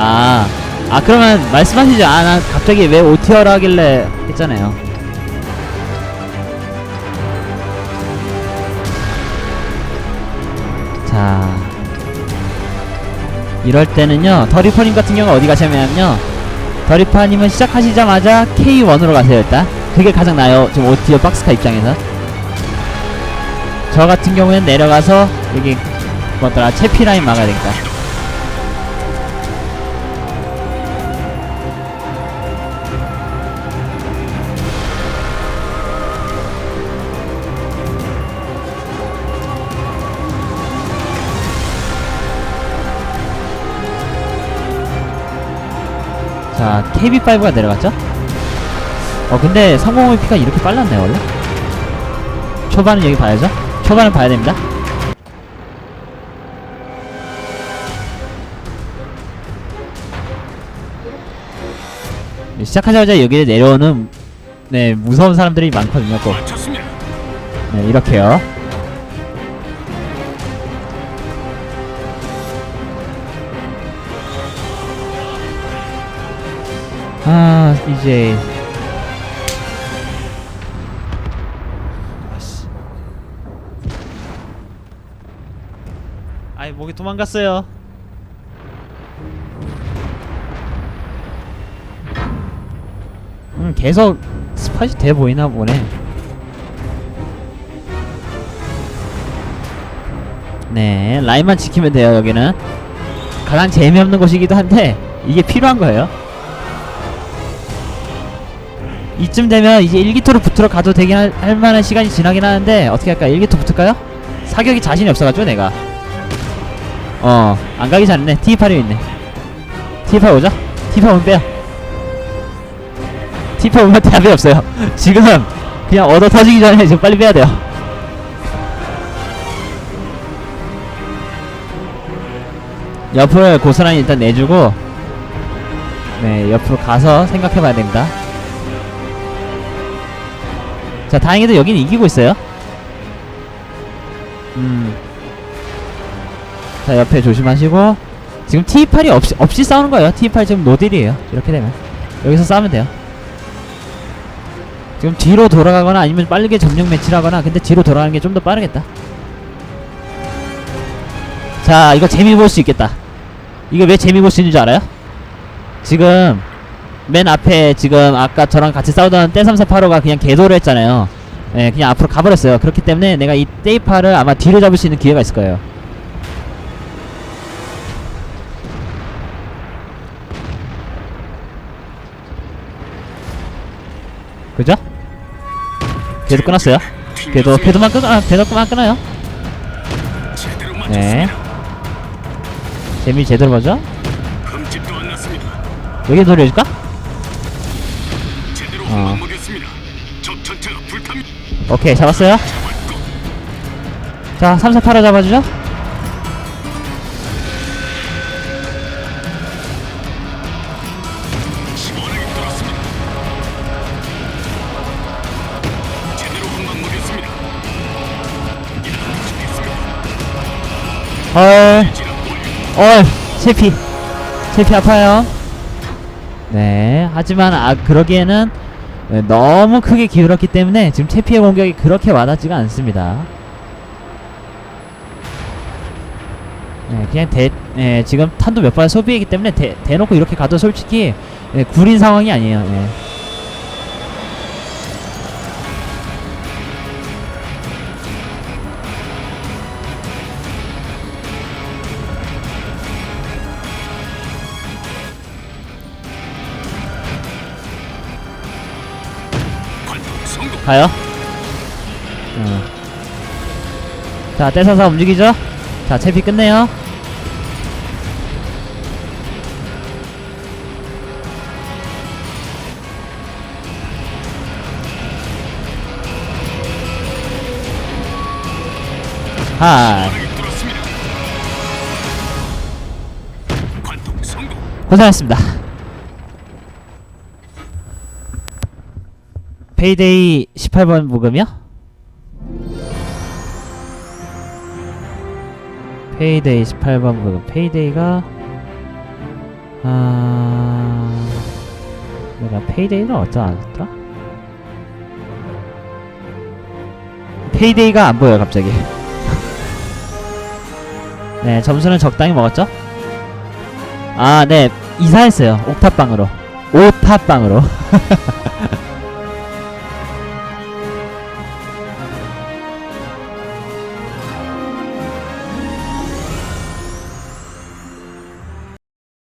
아, 아 그러면 말씀하시죠. 아, 난 갑자기 왜 OTR 하길래 했잖아요. 자, 이럴 때는요. 더리퍼님 같은 경우 어디 가시냐면요. 더리퍼님은 시작하시자마자 K1으로 가세요 일단. 그게 가장 나아요. 지금 OTR 박스카 입장에서. 저 같은 경우에는 내려가서 여기 뭐더라 채피 라인 막아야 되겠다. 자, KB5가 내려갔죠? 어, 근데 성공의 피가 이렇게 빨랐네, 원래? 초반은 여기 봐야죠? 초반은 봐야 됩니다. 네, 시작하자마자 여기에 내려오는, 네, 무서운 사람들이 많거든요, 꼭. 네, 이렇게요. 아, 이제. 아이, 목이 도망갔어요. 음, 계속 스팟이 돼 보이나 보네. 네, 라인만 지키면 돼요, 여기는. 가장 재미없는 곳이기도 한데, 이게 필요한 거예요. 이쯤 되면 이제 1기토로 붙으러 가도 되긴 할, 할 만한 시간이 지나긴 하는데, 어떻게 할까? 1기토 붙을까요? 사격이 자신이 없어가지고, 내가. 어, 안 가기 잘했네. T8이 있네. T8 오죠? T8 오면 빼요. T8 오면 답이 없어요. 지금, 그냥 얻어 터지기 전에 지금 빨리 빼야 돼요. 옆을 고스란히 일단 내주고 네 옆으로 가서 생각해봐야 됩니다 자 다행히도 여기는 이기고 있어요. 음자 옆에 조심하시고. 지금 T8이 없이, 없이 싸우는 거예요. T8 지금 노딜이에요. 이렇게 되면. 여기서 싸우면 돼요. 지금 뒤로 돌아가거나 아니면 빠르게 점령 매치를 하거나 근데 뒤로 돌아가는 게 좀 더 빠르겠다. 자 이거 재미 볼 수 있겠다. 이거 왜 재미 볼 수 있는 줄 알아요? 지금 맨 앞에 지금 아까 저랑 같이 싸우던 떼348호가 그냥 개도를 했잖아요 예 그냥 앞으로 가버렸어요 그렇기 때문에 내가 이 떼이파를 아마 뒤로 잡을 수 있는 기회가 있을 거예요 그죠? 걔도 끊었어요 걔도 걔도만 끊 아, 걔도만 끊어요 네. 재미 제대로 보죠. 여기 돌려줄까? 어. 오케이 잡았어요 자 3, 4, 8호 잡아주죠. 헐. 헐 체피 체피 아파요 네 하지만 아 그러기에는 네, 너무 크게 기울었기 때문에 지금 체피의 공격이 그렇게 와닿지가 않습니다 네 그냥 대 네, 지금 탄도 몇 발 소비했기 때문에 대, 대놓고 이렇게 가도 솔직히 네, 구린 상황이 아니에요 네. 가요. 어. 자, 떼서서 움직이죠? 자, 채피 끝내요. 성공. 고생하셨습니다. 페이데이 18번 부금이요? 페이데이 18번 부금. 페이데이가 아 내가 페이데이를 어쩌 안 했더라? 페이데이가 안 보여요 갑자기 네 점수는 적당히 먹었죠? 아네 이사했어요 옥탑방으로 오탑방으로